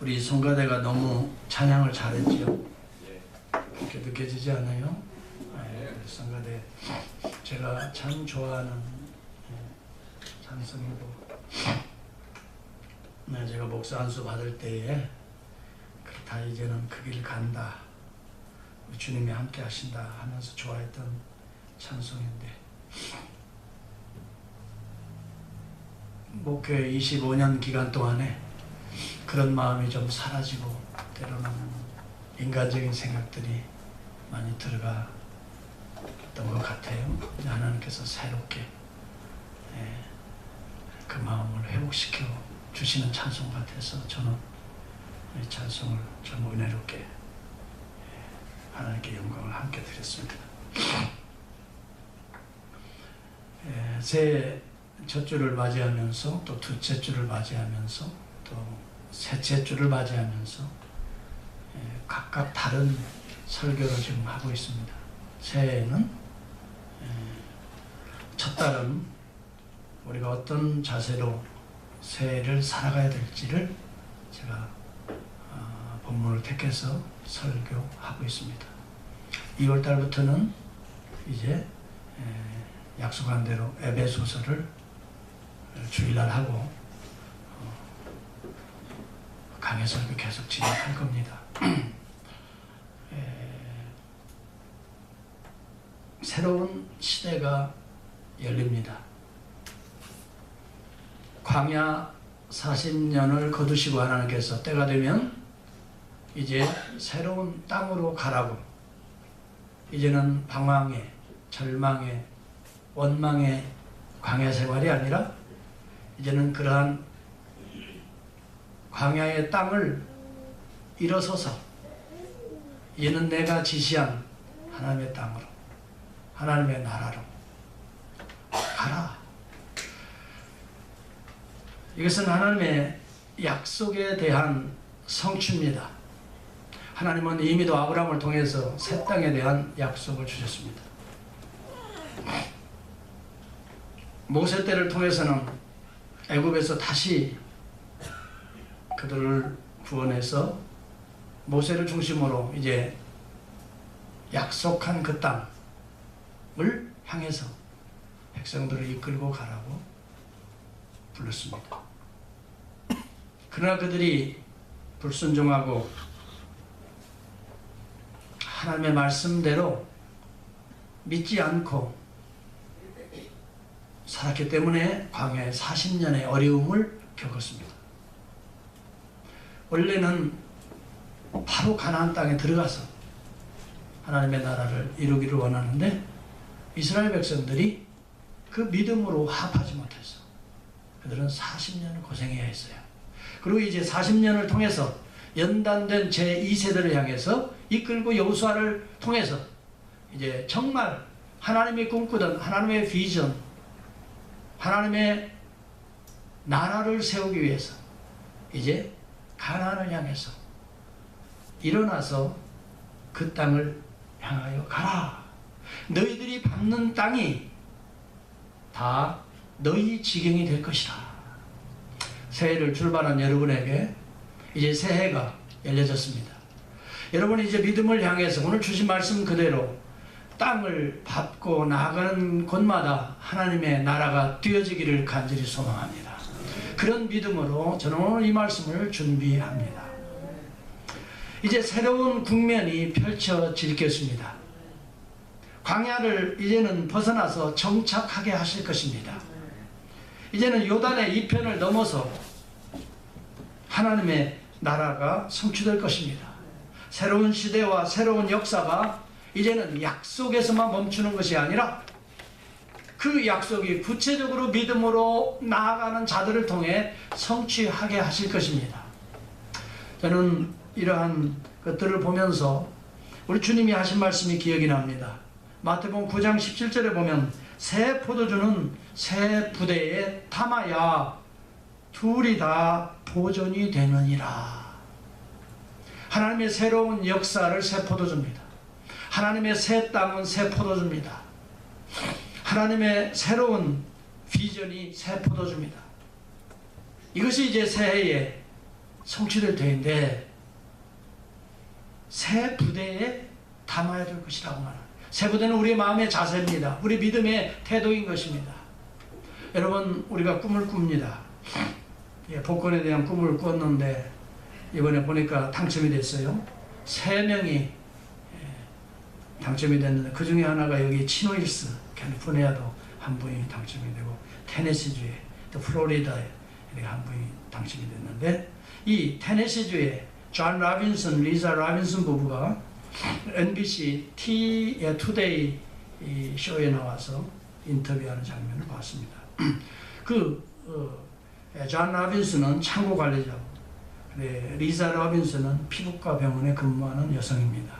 우리 송가대가 너무 찬양을 잘했지요. 예. 그렇게 느껴지지 않아요? 네, 우리 송가대 제가 참 좋아하는 예, 찬송이고 네, 제가 목사 안수 받을 때에 그렇다 이제는 그 길 간다 주님이 함께 하신다 하면서 좋아했던 찬송인데 목회 25년 기간 동안에 그런 마음이 좀 사라지고 때로는 인간적인 생각들이 많이 들어가 있던 것 같아요. 하나님께서 새롭게 예, 그 마음을 회복시켜 주시는 찬송 같아서 저는 이 찬송을 좀 은혜롭게 예, 하나님께 영광을 함께 드렸습니다. 예, 새 첫 주를 맞이하면서 또 둘째 주를 맞이하면서 또 셋째 주를 맞이하면서 예, 각각 다른 설교를 지금 하고 있습니다. 새해에는 예, 첫 달은 우리가 어떤 자세로 새해를 살아가야 될지를 제가 어, 본문을 택해서 설교하고 있습니다. 2월 달부터는 이제 예, 약속한 대로 에베소서를 주일날 하고 어, 강의 설교 계속 진행할 겁니다. 에, 새로운 시대가 열립니다. 광야 40년을 거두시고 하나님께서 때가 되면 이제 새로운 땅으로 가라고 이제는 방황의 절망의 원망의 광야 생활이 아니라 이제는 그러한 광야의 땅을 일어서서 이제는 내가 지시한 하나님의 땅으로 하나님의 나라로 가라. 이것은 하나님의 약속에 대한 성취입니다. 하나님은 이미도 아브라함을 통해서 새 땅에 대한 약속을 주셨습니다. 모세 때를 통해서는 애굽에서 다시 그들을 구원해서 모세를 중심으로 이제 약속한 그 땅을 향해서 백성들을 이끌고 가라고 불렀습니다. 그러나 그들이 불순종하고 하나님의 말씀대로 믿지 않고 살았기 때문에 광야에 40년의 어려움을 겪었습니다. 원래는 바로 가나안 땅에 들어가서 하나님의 나라를 이루기를 원하는데 이스라엘 백성들이 그 믿음으로 합하지 못해서 그들은 40년을 고생해야 했어요. 그리고 이제 40년을 통해서 연단된 제2세대를 향해서 이끌고 여호수아를 통해서 이제 정말 하나님이 꿈꾸던 하나님의 비전 하나님의 나라를 세우기 위해서 이제 가나안을 향해서 일어나서 그 땅을 향하여 가라. 너희들이 밟는 땅이 다 너희 지경이 될 것이다. 새해를 출발한 여러분에게 이제 새해가 열려졌습니다. 여러분 이제 믿음을 향해서 오늘 주신 말씀 그대로 땅을 밟고 나아가는 곳마다 하나님의 나라가 뛰어지기를 간절히 소망합니다. 그런 믿음으로 저는 오늘 이 말씀을 준비합니다. 이제 새로운 국면이 펼쳐질 것입니다. 광야를 이제는 벗어나서 정착하게 하실 것입니다. 이제는 요단의 이편을 넘어서 하나님의 나라가 성취될 것입니다. 새로운 시대와 새로운 역사가 이제는 약속에서만 멈추는 것이 아니라 그 약속이 구체적으로 믿음으로 나아가는 자들을 통해 성취하게 하실 것입니다. 저는 이러한 것들을 보면서 우리 주님이 하신 말씀이 기억이 납니다. 마태복음 9장 17절에 보면 새 포도주는 새 부대에 담아야 둘이 다 보존이 되느니라. 하나님의 새로운 역사를 새 포도주입니다. 하나님의 새 땅은 새 포도주입니다. 하나님의 새로운 비전이 새 포도주입니다. 이것이 이제 새해의 성취될 터인데 새 부대에 담아야 될 것이라고 말합니다. 새 부대는 우리의 마음의 자세입니다. 우리 믿음의 태도인 것입니다. 여러분 우리가 꿈을 꿉니다. 예, 복권에 대한 꿈을 꿨는데 이번에 보니까 당첨이 됐어요. 세 명이 예, 당첨이 됐는데 그 중에 하나가 여기 치노힐스 캘리포니아도 한 분이 당첨이 되고 테네시주에 또 플로리다에 한 분이 당첨이 됐는데 이 테네시주에 존 라빈슨, 리사 라빈슨 부부가 NBC T 예, 투데이 이 쇼에 나와서 인터뷰하는 장면을 봤습니다. 그 어, 예, 존 라빈슨은 창고 관리자고, 네, 리사 라빈슨은 피부과 병원에 근무하는 여성입니다.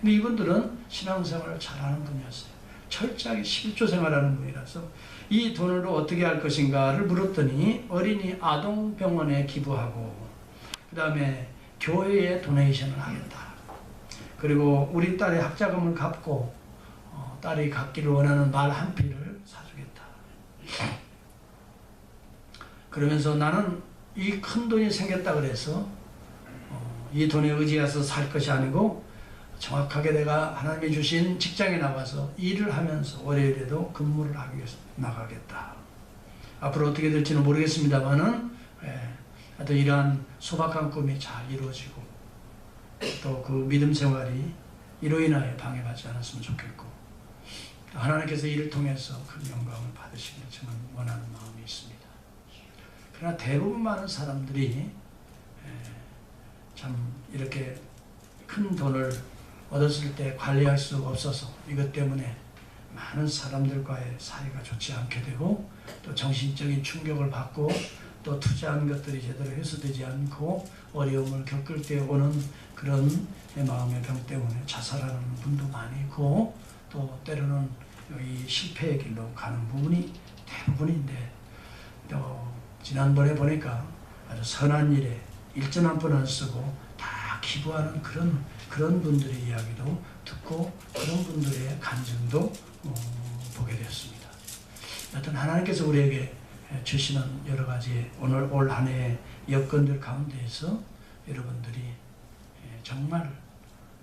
근데 이분들은 신앙생활을 잘하는 분이었어요. 철저하게 11조 생활하는 분이라서 이 돈으로 어떻게 할 것인가를 물었더니 어린이 아동병원에 기부하고 그 다음에 교회에 도네이션을 하겠다. 그리고 우리 딸의 학자금을 갚고 어, 딸이 갖기를 원하는 말한 피를 사주겠다. 그러면서 나는 이 큰 돈이 생겼다 그래서 어, 이 돈에 의지해서 살 것이 아니고 정확하게 내가 하나님이 주신 직장에 나가서 일을 하면서 월요일에도 근무를 하기 위해서 나가겠다. 앞으로 어떻게 될지는 모르겠습니다만은 예, 이러한 소박한 꿈이 잘 이루어지고 또 그 믿음 생활이 이로 인하여 방해받지 않았으면 좋겠고 하나님께서 이를 통해서 큰 영광을 받으시길 저는 원하는 마음이 있습니다. 그러나 대부분 많은 사람들이 예, 참 이렇게 큰 돈을 얻었을 때 관리할 수 없어서 이것 때문에 많은 사람들과의 사이가 좋지 않게 되고 또 정신적인 충격을 받고 또 투자한 것들이 제대로 회수되지 않고 어려움을 겪을 때 오는 그런 마음의 병 때문에 자살하는 분도 많이 있고 또 때로는 이 실패의 길로 가는 부분이 대부분인데 또 지난번에 보니까 아주 선한 일에 일전 한 푼 안 쓰고 다 기부하는 그런 그런 분들의 이야기도 듣고 그런 분들의 간증도 어, 보게 되었습니다. 여튼 하나님께서 우리에게 주시는 여러 가지 오늘 올 한 해의 여건들 가운데에서 여러분들이 예, 정말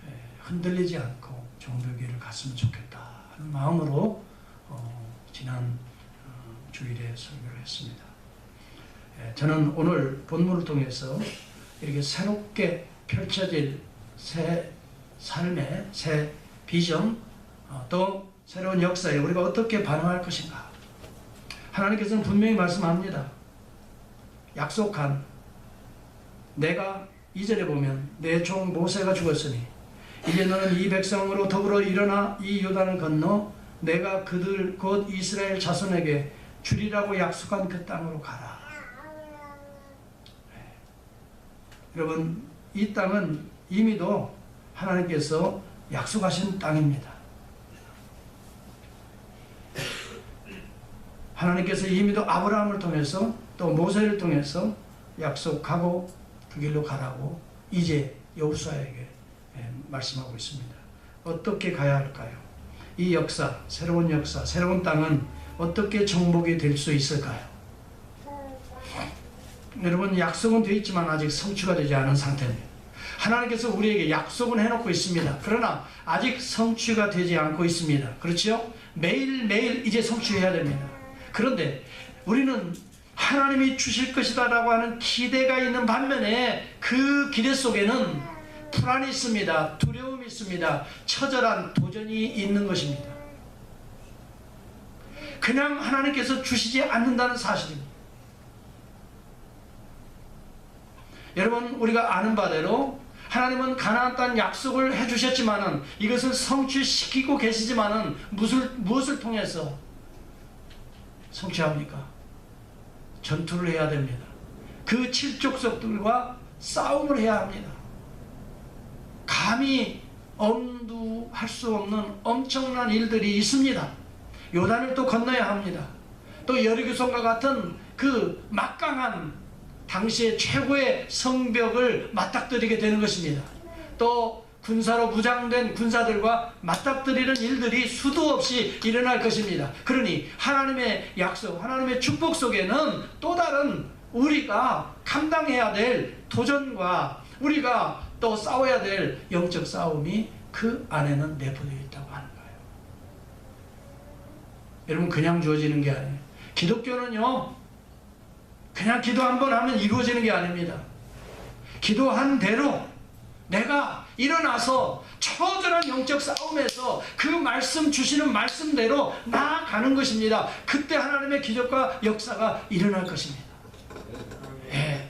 예, 흔들리지 않고 종들기를 갔으면 좋겠다 하는 마음으로 어, 지난 어, 주일에 설교를 했습니다. 예, 저는 오늘 본문을 통해서 이렇게 새롭게 펼쳐질 새 삶의 새 비전 어, 또 새로운 역사에 우리가 어떻게 반응할 것인가 하나님께서는 분명히 말씀합니다. 약속한 내가 이절에 보면 내 종 모세가 죽었으니 이제 너는 이 백성으로 더불어 일어나 이 요단을 건너 내가 그들 곧 이스라엘 자손에게 주리라고 약속한 그 땅으로 가라. 네. 여러분 이 땅은 이미도 하나님께서 약속하신 땅입니다. 하나님께서 이미도 아브라함을 통해서 또 모세를 통해서 약속하고 그 길로 가라고 이제 여호수아에게 예, 말씀하고 있습니다. 어떻게 가야 할까요? 이 역사, 새로운 역사, 새로운 땅은 어떻게 정복이 될 수 있을까요? 여러분 약속은 되어 있지만 아직 성취가 되지 않은 상태입니다. 하나님께서 우리에게 약속은 해놓고 있습니다. 그러나 아직 성취가 되지 않고 있습니다. 그렇죠? 매일매일 이제 성취해야 됩니다. 그런데 우리는 하나님이 주실 것이다 라고 하는 기대가 있는 반면에 그 기대 속에는 불안이 있습니다. 두려움이 있습니다. 처절한 도전이 있는 것입니다. 그냥 하나님께서 주시지 않는다는 사실입니다. 여러분 우리가 아는 바대로 하나님은 가나안 땅 약속을 해주셨지만은 이것을 성취시키고 계시지만은 무엇을 무엇을 통해서 성취합니까? 전투를 해야 됩니다. 그 칠족석들과 싸움을 해야 합니다. 감히 엄두할 수 없는 엄청난 일들이 있습니다. 요단을 또 건너야 합니다. 또 여리고성과 같은 그 막강한 당시의 최고의 성벽을 맞닥뜨리게 되는 것입니다. 또 군사로 무장된 군사들과 맞닥뜨리는 일들이 수도 없이 일어날 것입니다. 그러니 하나님의 약속, 하나님의 축복 속에는 또 다른 우리가 감당해야 될 도전과 우리가 또 싸워야 될 영적 싸움이 그 안에는 내포되어 있다고 하는 거예요. 여러분 그냥 주어지는 게 아니에요. 기독교는요. 그냥 기도 한 번 하면 이루어지는 게 아닙니다. 기도한 대로 내가 일어나서 처절한 영적 싸움에서 그 말씀 주시는 말씀대로 나아가는 것입니다. 그때 하나님의 기적과 역사가 일어날 것입니다. 예.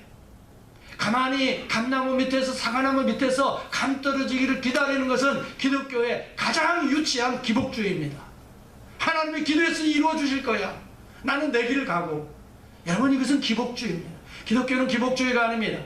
가만히 감나무 밑에서 사과나무 밑에서 감 떨어지기를 기다리는 것은 기독교의 가장 유치한 기복주의입니다. 하나님이 기도했으니 이루어 주실 거야. 나는 내 길을 가고. 여러분 이것은 기복주의입니다. 기독교는 기복주의가 아닙니다.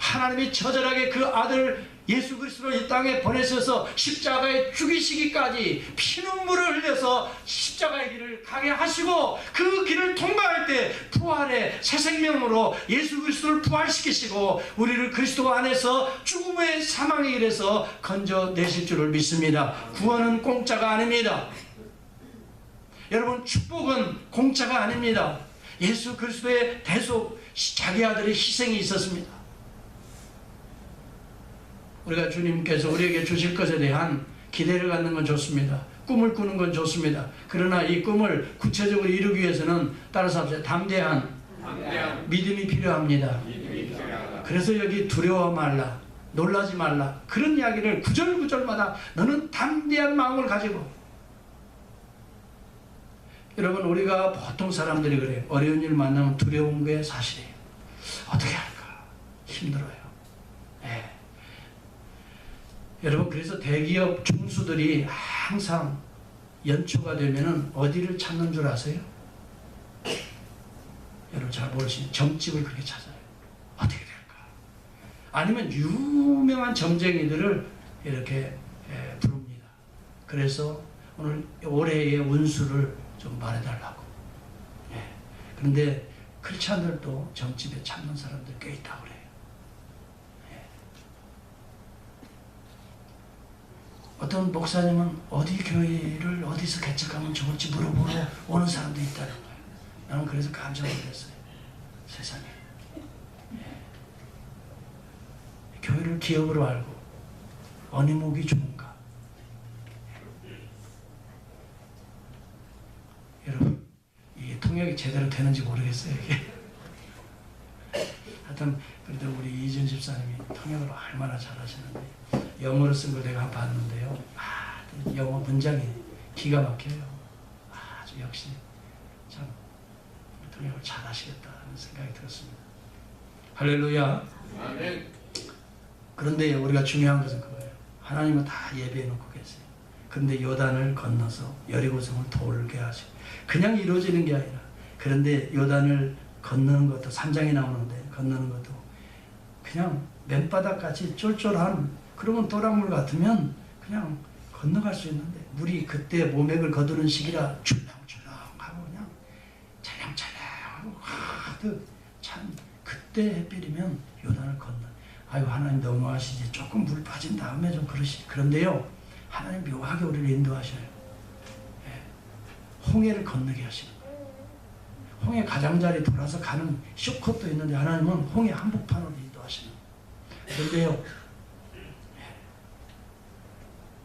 하나님이 처절하게 그 아들 예수 그리스도를 이 땅에 보내셔서 십자가에 죽이시기까지 피눈물을 흘려서 십자가의 길을 가게 하시고 그 길을 통과할 때 부활의 새 생명으로 예수 그리스도를 부활시키시고 우리를 그리스도 안에서 죽음의 사망의 길에서 건져내실 줄을 믿습니다. 구원은 공짜가 아닙니다. 여러분 축복은 공짜가 아닙니다. 예수 그리스도의 대속 자기 아들의 희생이 있었습니다. 우리가 주님께서 우리에게 주실 것에 대한 기대를 갖는 건 좋습니다. 꿈을 꾸는 건 좋습니다. 그러나 이 꿈을 구체적으로 이루기 위해서는 따라서 합시다. 담대한 담대한 믿음이 필요합니다. 그래서 여기 두려워 말라. 놀라지 말라. 그런 이야기를 구절구절마다 너는 담대한 마음을 가지고 여러분 우리가 보통 사람들이 그래요. 어려운 일 만나면 두려운 게 사실이에요. 어떻게 할까? 힘들어요. 예. 여러분 그래서 대기업 중수들이 항상 연초가 되면은 어디를 찾는 줄 아세요? 여러분 잘 모르시는 점집을 그렇게 찾아요. 어떻게 될까? 아니면 유명한 점쟁이들을 이렇게 예, 부릅니다. 그래서 오늘 올해의 운수를 좀 말해달라고. 예. 그런데 크리스찬들도 점집에 찾는 사람들 꽤 있다고 그래요. 예. 어떤 목사님은 어디 교회를 어디서 개척하면 좋을지 물어보러 오는 사람도 있다는 거예요. 나는 그래서 깜짝 놀랐어요. 세상에. 교회를 기업으로 알고 어느 목이 좋은가? 여러분 이게 통역이 제대로 되는지 모르겠어요 이게. 하여튼 그래도 우리 이준 집사님이 통역을 얼마나 잘하시는데 영어로 쓴 걸 내가 봤는데요. 아, 영어 문장이 기가 막혀요. 아주 역시 참 통역을 잘하시겠다는 생각이 들었습니다. 할렐루야. 아멘. 그런데 우리가 중요한 것은 그거예요. 하나님은 다 예배해 놓고 계세요. 그런데 요단을 건너서 여리고성을 돌게 하시고 그냥 이루어지는 게 아니라 그런데 요단을 건너는 것도 3장에 나오는데 건너는 것도 그냥 맨바닥같이 쫄쫄한 그러면 도랑물 같으면 그냥 건너갈 수 있는데 물이 그때 모맥을 거두는 시기라 출렁출렁하고 그냥 찰랑찰랑하고 하도 참 그때 햇빛이면 요단을 건너. 아유 하나님 너무하시지. 조금 물 빠진 다음에 좀 그러시 그런데요. 하나님 묘하게 우리를 인도하셔요. 예. 홍해를 건너게 하시는 홍해 가장자리 돌아서 가는 쇼컷도 있는데 하나님은 홍해 한복판으로 인도하시는 그런데요 예.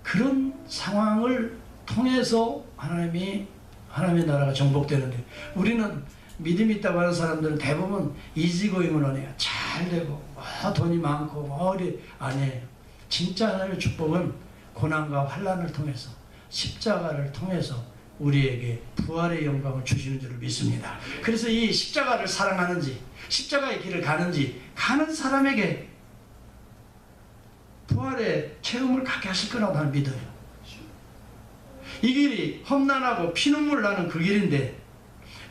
그런 상황을 통해서 하나님이 하나님의 나라가 정복되는데 우리는 믿음 있다고 하는 사람들은 대부분 이지고잉을 원해요. 잘 되고 뭐 돈이 많고 뭐 어리 아니에요. 진짜 하나님의 축복은 고난과 환란을 통해서 십자가를 통해서 우리에게 부활의 영광을 주시는 줄을 믿습니다. 그래서 이 십자가를 사랑하는지 십자가의 길을 가는지 가는 사람에게 부활의 체험을 갖게 하실 거라고 나는 믿어요. 이 길이 험난하고 피눈물 나는 그 길인데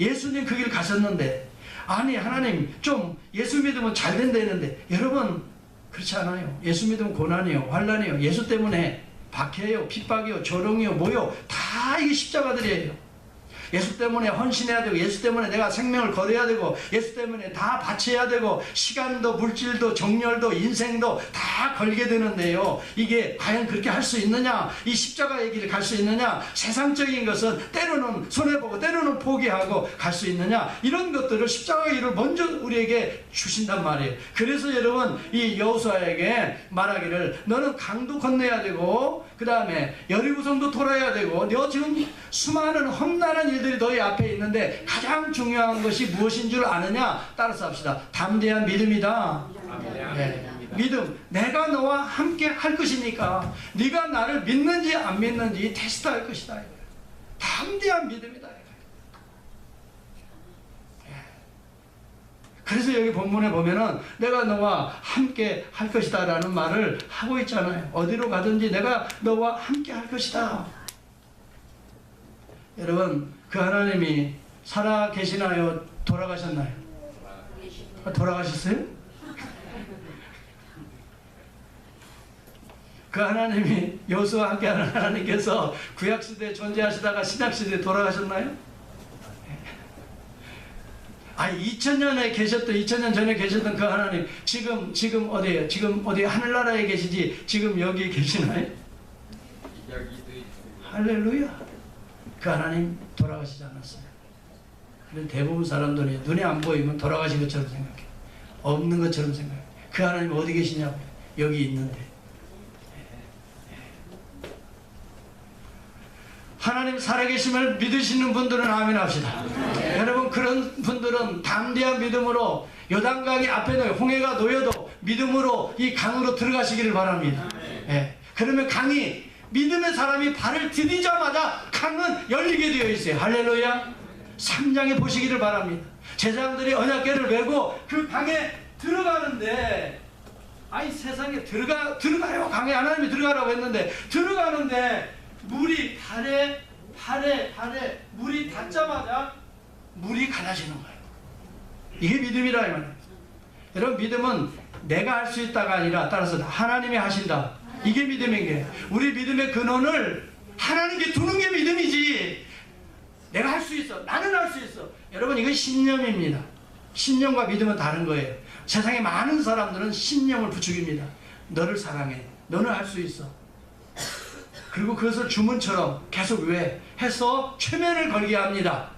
예수님 그 길 가셨는데 아니 하나님 좀 예수 믿으면 잘 된다 했는데 여러분 그렇지 않아요. 예수 믿으면 고난이요 환란이요 예수 때문에 박해요 핍박이요 조롱이요 뭐요 다 이게 십자가들이에요. 예수 때문에 헌신해야 되고 예수 때문에 내가 생명을 걸어야 되고 예수 때문에 다 바쳐야 되고 시간도 물질도 정열도 인생도 다 걸게 되는데요. 이게 과연 그렇게 할 수 있느냐? 이 십자가의 길을 갈수 있느냐? 세상적인 것은 때로는 손해보고 때로는 포기하고 갈 수 있느냐? 이런 것들을 십자가의 길을 먼저 우리에게 주신단 말이에요. 그래서 여러분 이 여호수아에게 말하기를 너는 강도 건너야 되고 그 다음에 여리고성도 돌아야 되고 너 지금 수많은 험난한 일 들이 너희 앞에 있는데 가장 중요한 것이 무엇인 줄 아느냐? 따라서 합시다. 담대한 믿음이다. 네. 믿음. 내가 너와 함께 할 것이니까 네가 나를 믿는지 안 믿는지 테스트할 것이다. 담대한 믿음이다. 예. 그래서 여기 본문에 보면은 내가 너와 함께 할 것이다 라는 말을 하고 있잖아요. 어디로 가든지 내가 너와 함께 할 것이다. 여러분 그 하나님이 살아 계시나요? 돌아가셨나요? 아, 돌아가셨어요? 그 하나님이 여수와 함께하는 하나님께서 구약 시대에 존재하시다가 신약 시대에 돌아가셨나요? 아, 2000년에 계셨던 2000년 전에 계셨던 그 하나님 지금 지금 어디에요? 지금 어디 하늘나라에 계시지 지금 여기 계시나요? 할렐루야. 그 하나님 돌아가시지 않았어요. 근데 대부분 사람들이 눈에 안 보이면 돌아가신 것처럼 생각해. 없는 것처럼 생각해. 그 하나님 어디 계시냐고. 여기 있는데. 하나님 살아계심을 믿으시는 분들은 아멘 합시다. 여러분 그런 분들은 담대한 믿음으로 요단강이 앞에 놓여 홍해가 놓여도 믿음으로 이 강으로 들어가시기를 바랍니다. 예. 그러면 강이 믿음의 사람이 발을 디디자마자 강은 열리게 되어 있어요. 할렐루야. 3장에 보시기를 바랍니다. 제자들이 언약궤를 메고 그 강에 들어가는데 아이 세상에 들어가 들어가요. 강에 하나님이 들어가라고 했는데 들어가는데 물이 발에 발에 발에 물이 닿자마자 물이 갈라지는 거예요. 이게 믿음이라 이 말이에요. 여러분 믿음은 내가 할 수 있다가 아니라 따라서 하나님이 하신다. 이게 믿음인 게 우리 믿음의 근원을 하나님께 두는 게 믿음이지. 내가 할 수 있어. 나는 할 수 있어. 여러분 이건 신념입니다. 신념과 믿음은 다른 거예요. 세상에 많은 사람들은 신념을 부추깁니다. 너를 사랑해. 너는 할 수 있어. 그리고 그것을 주문처럼 계속 왜 해서 최면을 걸게 합니다.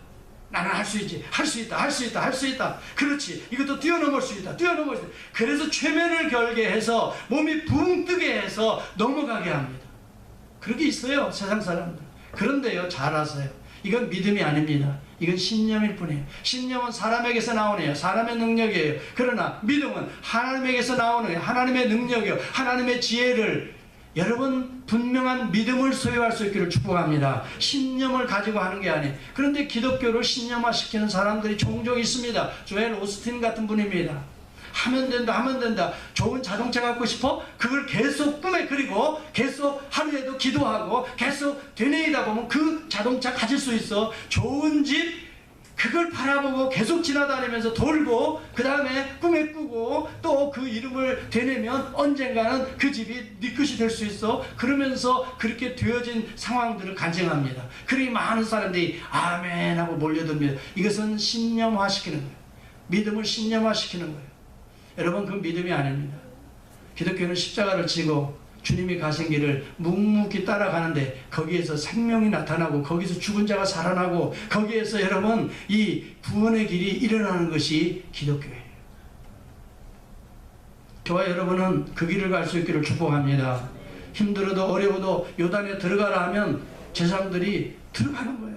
나는 할 수 있지. 할 수 있다. 할 수 있다. 할 수 있다. 그렇지. 이것도 뛰어넘을 수 있다. 뛰어넘을 수 있다. 그래서 최면을 걸게 해서 몸이 붕 뜨게 해서 넘어가게 합니다. 그렇게 있어요. 세상 사람들. 그런데요. 잘 아세요. 이건 믿음이 아닙니다. 이건 신념일 뿐이에요. 신념은 사람에게서 나오네요. 사람의 능력이에요. 그러나 믿음은 하나님에게서 나오는 하나님의 능력이요. 하나님의 지혜를 여러분 분명한 믿음을 소유할 수 있기를 축복합니다. 신념을 가지고 하는 게 아니에요. 그런데 기독교를 신념화시키는 사람들이 종종 있습니다. 조엘 오스틴 같은 분입니다. 하면 된다 하면 된다 좋은 자동차 갖고 싶어 그걸 계속 꿈에 그리고 계속 하루에도 기도하고 계속 되뇌이다 보면 그 자동차 가질 수 있어 좋은 집 그걸 바라보고 계속 지나다니면서 돌고 그 다음에 꿈에 꾸고 또 그 이름을 되뇌면 언젠가는 그 집이 네 것이 될 수 있어. 그러면서 그렇게 되어진 상황들을 간증합니다. 그러니 많은 사람들이 아멘 하고 몰려듭니다. 이것은 신념화시키는 거예요. 믿음을 신념화시키는 거예요. 여러분 그 믿음이 아닙니다. 기독교는 십자가를 지고 주님이 가신 길을 묵묵히 따라가는데 거기에서 생명이 나타나고 거기서 죽은 자가 살아나고 거기에서 여러분 이 구원의 길이 일어나는 것이 기독교예요. 저와 여러분은 그 길을 갈 수 있기를 축복합니다. 힘들어도 어려워도 요단에 들어가라 하면 제사장들이 들어가는 거예요.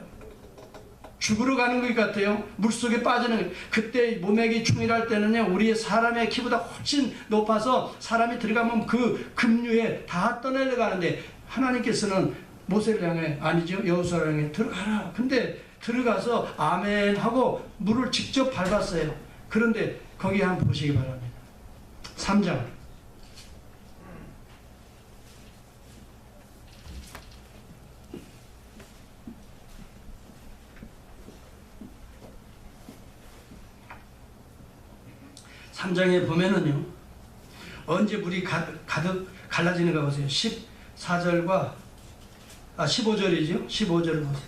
죽으러 가는 것 같아요. 물속에 빠지는 그때 모맥이 충일할 때는요. 우리의 사람의 키보다 훨씬 높아서 사람이 들어가면 그 급류에 다 떠내려가는데 하나님께서는 모세를 향해 아니죠. 여호수아를 향해 들어가라. 근데 들어가서 아멘 하고 물을 직접 밟았어요. 그런데 거기 한번 보시기 바랍니다. 3장 삼장에 보면은요, 언제 물이 가득, 가득 갈라지는가 보세요. 14절과, 아, 15절이죠. 15절을 보세요.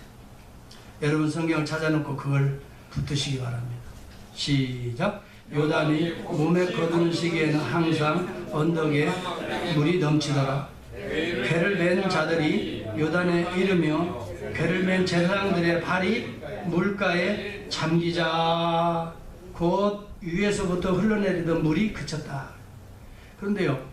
여러분 성경을 찾아놓고 그걸 붙으시기 바랍니다. 시작. 요단이 몸에 거두는 시기에는 항상 언덕에 물이 넘치더라. 배를 맨 자들이 요단에 이르며 배를 맨 제사장들의 발이 물가에 잠기자 곧 위에서부터 흘러내리던 물이 그쳤다. 그런데요,